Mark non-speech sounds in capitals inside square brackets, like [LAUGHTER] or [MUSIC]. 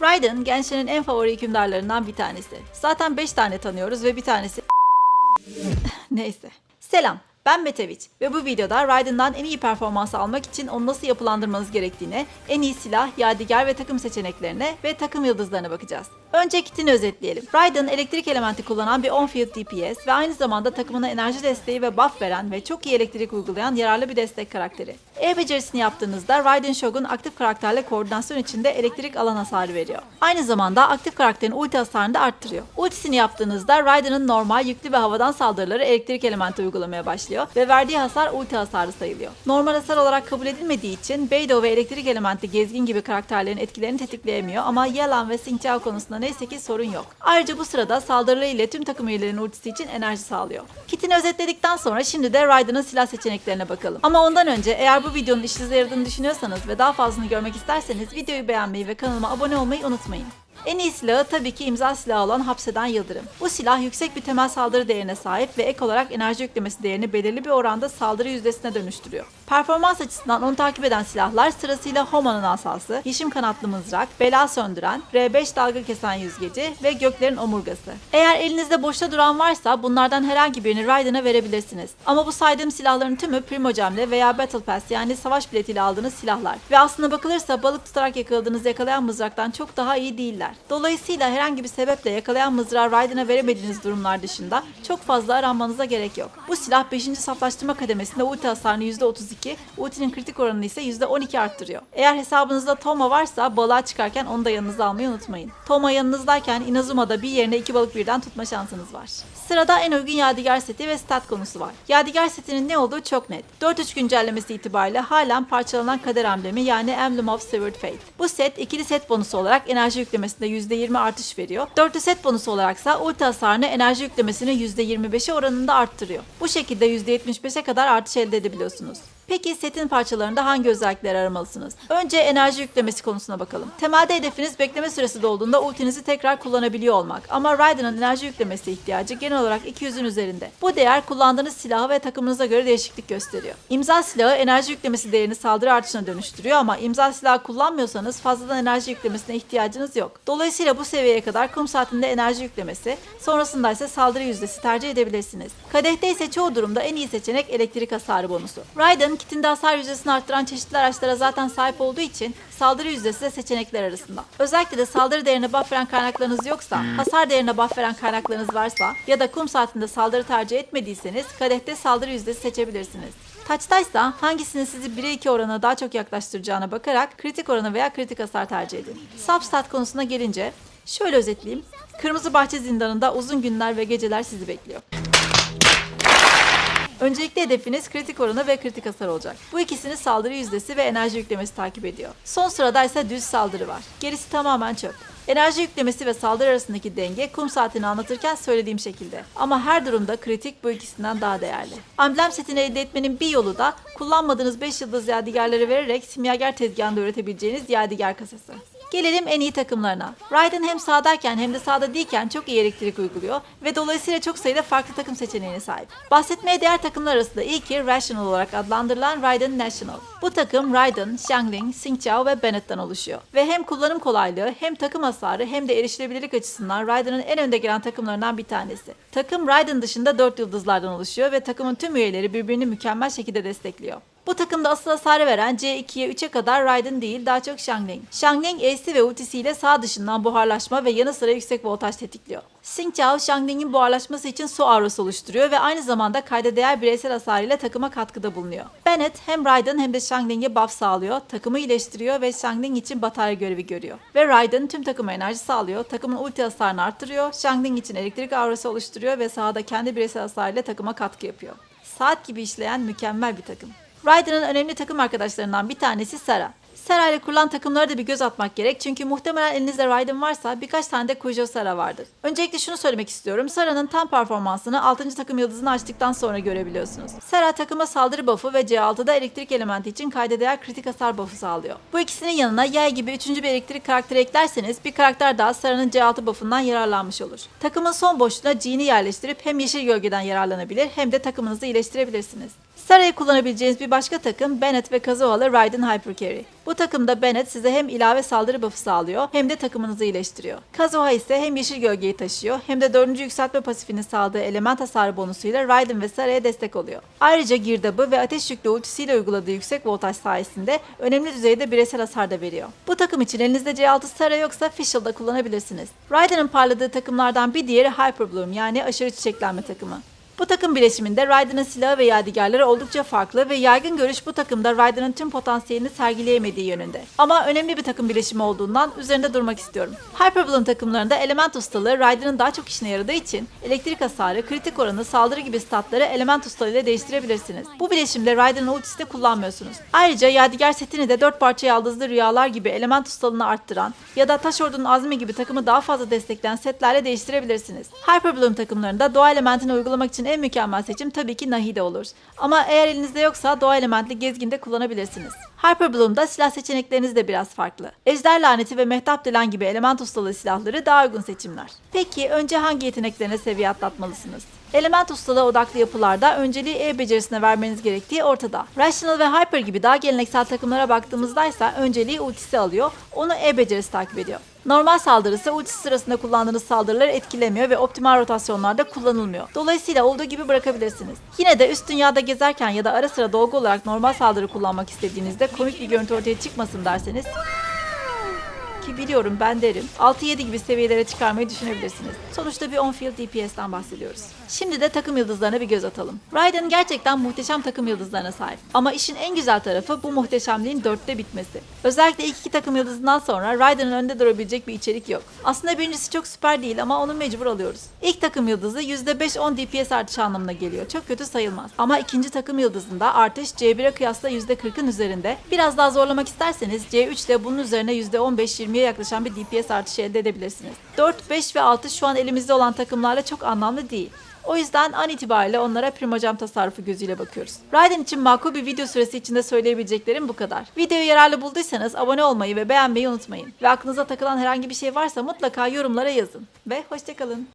Raiden gençlerin en favori hükümdarlarından bir tanesi. Zaten 5 tane tanıyoruz ve bir tanesi... [LAUGHS] Neyse. Selam. Ben Meteviç ve bu videoda Raiden'dan en iyi performansı almak için onu nasıl yapılandırmanız gerektiğine, en iyi silah, yadigar ve takım seçeneklerine ve takım yıldızlarına bakacağız. Önce kitini özetleyelim. Raiden elektrik elementi kullanan bir on-field DPS ve aynı zamanda takımına enerji desteği ve buff veren ve çok iyi elektrik uygulayan yararlı bir destek karakteri. E becerisini yaptığınızda Raiden Shogun aktif karakterle koordinasyon içinde elektrik alan hasarı veriyor. Aynı zamanda aktif karakterin ulti hasarını da arttırıyor. Ultisini yaptığınızda Raiden'ın normal yüklü ve havadan saldırıları elektrik elementi uygulamaya başlıyor ve verdiği hasar ulti hasarı sayılıyor. Normal hasar olarak kabul edilmediği için Beidou ve elektrik elementi gezgin gibi karakterlerin etkilerini tetikleyemiyor ama Yelan ve Xing Chao konusunda neyse ki sorun yok. Ayrıca bu sırada saldırıları ile tüm takım üyelerinin ultisi için enerji sağlıyor. Kitini özetledikten sonra şimdi de Raiden'ın silah seçeneklerine bakalım. Ama ondan önce eğer bu videonun işinize yaradığını düşünüyorsanız ve daha fazlasını görmek isterseniz videoyu beğenmeyi ve kanalıma abone olmayı unutmayın. En iyi silahı tabii ki imza silahı olan Hapseden Yıldırım. Bu silah yüksek bir temel saldırı değerine sahip ve ek olarak enerji yüklemesi değerini belirli bir oranda saldırı yüzdesine dönüştürüyor. Performans açısından onu takip eden silahlar sırasıyla Homa'nın asası, Yeşim kanatlı mızrak, bela söndüren, R5 dalga kesen yüzgeci ve göklerin omurgası. Eğer elinizde boşta duran varsa bunlardan herhangi birini Raiden'a verebilirsiniz. Ama bu saydığım silahların tümü Primogem'le veya Battle Pass yani savaş biletiyle aldığınız silahlar. Ve aslına bakılırsa balık tutarak yakaladığınız yakalayan mızraktan çok daha iyi değiller. Dolayısıyla herhangi bir sebeple yakalayan mızrağı Raiden'a veremediğiniz durumlar dışında çok fazla aranmanıza gerek yok. Bu silah 5. saflaştırma kademesinde ulti hasarını %32, ultinin kritik oranını ise %12 arttırıyor. Eğer hesabınızda Toma varsa balığa çıkarken onu da yanınıza almayı unutmayın. Toma yanınızdayken Inazuma'da bir yerine iki balık birden tutma şansınız var. Sırada en uygun yadigar seti ve stat konusu var. Yadigar setinin ne olduğu çok net. 4-3 güncellemesi itibariyle halen parçalanan kader emblemi yani Emblem of Severed Fate. Bu set ikili set bonusu olarak enerji yüklemesinde %20 artış veriyor. Dörtlü set bonusu olaraksa ulti hasarını enerji yüklemesini %25'e oranında arttırıyor. Bu şekilde %75'e kadar artış elde edebiliyorsunuz. Peki setin parçalarında hangi özellikleri aramalısınız? Önce enerji yüklemesi konusuna bakalım. Temelde hedefiniz bekleme süresi dolduğunda ultinizi tekrar kullanabiliyor olmak. Ama Raiden'ın enerji yüklemesi ihtiyacı genel olarak 200'ün üzerinde. Bu değer kullandığınız silahı ve takımınıza göre değişiklik gösteriyor. İmza silahı enerji yüklemesi değerini saldırı artışına dönüştürüyor ama imza silahı kullanmıyorsanız fazladan enerji yüklemesine ihtiyacınız yok. Dolayısıyla bu seviyeye kadar kum saatinde enerji yüklemesi, sonrasında ise saldırı yüzdesi tercih edebilirsiniz. Kadehte ise çoğu durumda en iyi seçenek elektrik hasarı bonusu. Raiden kitinde hasar yüzdesini arttıran çeşitli araçlara zaten sahip olduğu için saldırı yüzdesi de seçenekler arasında. Özellikle de saldırı değerine buff veren kaynaklarınız yoksa, hasar değerine buff veren kaynaklarınız varsa ya da kum saatinde saldırı tercih etmediyseniz kadehte saldırı yüzdesi seçebilirsiniz. Taçtaysa hangisinin sizi 1'e 2 oranına daha çok yaklaştıracağına bakarak kritik oranı veya kritik hasar tercih edin. Substat konusuna gelince şöyle özetleyeyim. Kırmızı Bahçe Zindanı'nda uzun günler ve geceler sizi bekliyor. Öncelikle hedefiniz kritik oranı ve kritik hasar olacak. Bu ikisini saldırı yüzdesi ve enerji yüklemesi takip ediyor. Son sırada ise düz saldırı var. Gerisi tamamen çöp. Enerji yüklemesi ve saldırı arasındaki denge kum saatini anlatırken söylediğim şekilde. Ama her durumda kritik bu ikisinden daha değerli. Amblem setini elde etmenin bir yolu da kullanmadığınız 5 yıldız yadigarları vererek simyager tezgahında üretebileceğiniz yadigar kasası. Gelelim en iyi takımlarına. Raiden hem sağdayken hem de sağda değilken çok iyi elektrik uyguluyor ve dolayısıyla çok sayıda farklı takım seçeneğine sahip. Bahsetmeye değer takımlar arasında ilki Rational olarak adlandırılan Raiden National. Bu takım Raiden, Xiangling, Xing Chao ve Bennett'ten oluşuyor. Ve hem kullanım kolaylığı hem takım hasarı hem de erişilebilirlik açısından Raiden'ın en önde gelen takımlarından bir tanesi. Takım Raiden dışında 4 yıldızlardan oluşuyor ve takımın tüm üyeleri birbirini mükemmel şekilde destekliyor. Bu takımda asıl hasarı veren C2'ye 3'e kadar Raiden değil daha çok Xiangling. Xiangling E'si ve ultisiyle sağ dışından buharlaşma ve yanı sıra yüksek voltaj tetikliyor. Xing Chao, Xiangling'in buharlaşması için su aurası oluşturuyor ve aynı zamanda kayda değer bireysel hasarıyla takıma katkıda bulunuyor. Bennett hem Raiden hem de Xiangling'e buff sağlıyor, takımı iyileştiriyor ve Xiangling için batarya görevi görüyor. Ve Raiden tüm takıma enerji sağlıyor, takımın ulti hasarını arttırıyor, Xiangling için elektrik aurası oluşturuyor ve sahada kendi bireysel hasarıyla takıma katkı yapıyor. Saat gibi işleyen mükemmel bir takım. Raiden'ın önemli takım arkadaşlarından bir tanesi Sara. Sara ile kurulan takımlara da bir göz atmak gerek çünkü muhtemelen elinizde Raiden varsa birkaç tane de Kujo Sara vardır. Öncelikle şunu söylemek istiyorum. Sara'nın tam performansını 6. takım yıldızını açtıktan sonra görebiliyorsunuz. Sara takıma saldırı buff'u ve C6'da elektrik elementi için kayda değer kritik hasar buff'u sağlıyor. Bu ikisinin yanına yay gibi 3. bir elektrik karakteri eklerseniz bir karakter daha Sara'nın C6 buff'undan yararlanmış olur. Takımın son boşluğuna G'ni yerleştirip hem yeşil gölgeden yararlanabilir hem de takımınızı iyileştirebilirsiniz. Sara'yı kullanabileceğiniz bir başka takım Bennett ve Kazuha'lı Raiden Hyper Carry. Bu takımda Bennett size hem ilave saldırı buff'ı sağlıyor hem de takımınızı iyileştiriyor. Kazuha ise hem yeşil gölgeyi taşıyor hem de 4. yükseltme pasifinin sağladığı element hasarı bonusuyla Raiden ve Sara'ya destek oluyor. Ayrıca girdabı ve ateş yüklü ultisiyle uyguladığı yüksek voltaj sayesinde önemli düzeyde bireysel hasar da veriyor. Bu takım için elinizde C6 Sara yoksa Fischl da kullanabilirsiniz. Raiden'ın parladığı takımlardan bir diğeri Hyper Bloom yani aşırı çiçeklenme takımı. Bu takım bileşiminde Raiden'ın silahı ve yadigarları oldukça farklı ve yaygın görüş bu takımda Raiden'ın tüm potansiyelini sergileyemediği yönünde. Ama önemli bir takım bileşimi olduğundan üzerinde durmak istiyorum. Hyperbloom takımlarında element ustalığı Raiden'ın daha çok işine yaradığı için elektrik hasarı, kritik oranı, saldırı gibi statları element ustalığı ile değiştirebilirsiniz. Bu bileşimle Raiden'ın ultisini kullanmıyorsunuz. Ayrıca yadigar setini de 4 parça yaldızlı rüyalar gibi element ustalığını arttıran ya da Taş Ordu'nun azmi gibi takımı daha fazla destekleyen setlerle değiştirebilirsiniz. Hyperbloom takımlarında doğa elementini uygulamak için en mükemmel seçim tabii ki Nahide olur. Ama eğer elinizde yoksa doğa elementli gezgin de kullanabilirsiniz. Hyperbloom'da silah seçenekleriniz de biraz farklı. Ejder laneti ve mehtap dilen gibi element ustalığı silahları daha uygun seçimler. Peki önce hangi yeteneklerine seviye atlatmalısınız? Element ustalığı odaklı yapılarda önceliği E becerisine vermeniz gerektiği ortada. Rational ve Hyper gibi daha geleneksel takımlara baktığımızda ise önceliği ultisi alıyor, onu E becerisi takip ediyor. Normal saldırısı ultisi sırasında kullandığınız saldırıları etkilemiyor ve optimal rotasyonlarda kullanılmıyor. Dolayısıyla olduğu gibi bırakabilirsiniz. Yine de üst dünyada gezerken ya da ara sıra dolgu olarak normal saldırı kullanmak istediğinizde komik bir görüntü ortaya çıkmasın derseniz ki biliyorum ben derim 6-7 gibi seviyelere çıkarmayı düşünebilirsiniz. Sonuçta bir on-field DPS'ten bahsediyoruz. Şimdi de takım yıldızlarına bir göz atalım. Raiden gerçekten muhteşem takım yıldızlarına sahip. Ama işin en güzel tarafı bu muhteşemliğin dörtte bitmesi. Özellikle ilk iki takım yıldızından sonra Raiden'ın önünde durabilecek bir içerik yok. Aslında birincisi çok süper değil ama onu mecbur alıyoruz. İlk takım yıldızı %5-10 DPS artışı anlamına geliyor. Çok kötü sayılmaz. Ama ikinci takım yıldızında artış C1'e kıyasla %40'ın üzerinde. Biraz daha zorlamak isterseniz C3 ile bunun üzerine %15-20'ye yaklaşan bir DPS artışı elde edebilirsiniz. 4, 5 ve 6 şu an elimizde olan takımlarla çok anlamlı değil. O yüzden an itibariyle onlara primocam tasarrufu gözüyle bakıyoruz. Raiden için makul bir video süresi içinde söyleyebileceklerim bu kadar. Videoyu yararlı bulduysanız abone olmayı ve beğenmeyi unutmayın. Ve aklınıza takılan herhangi bir şey varsa mutlaka yorumlara yazın. Ve hoşçakalın.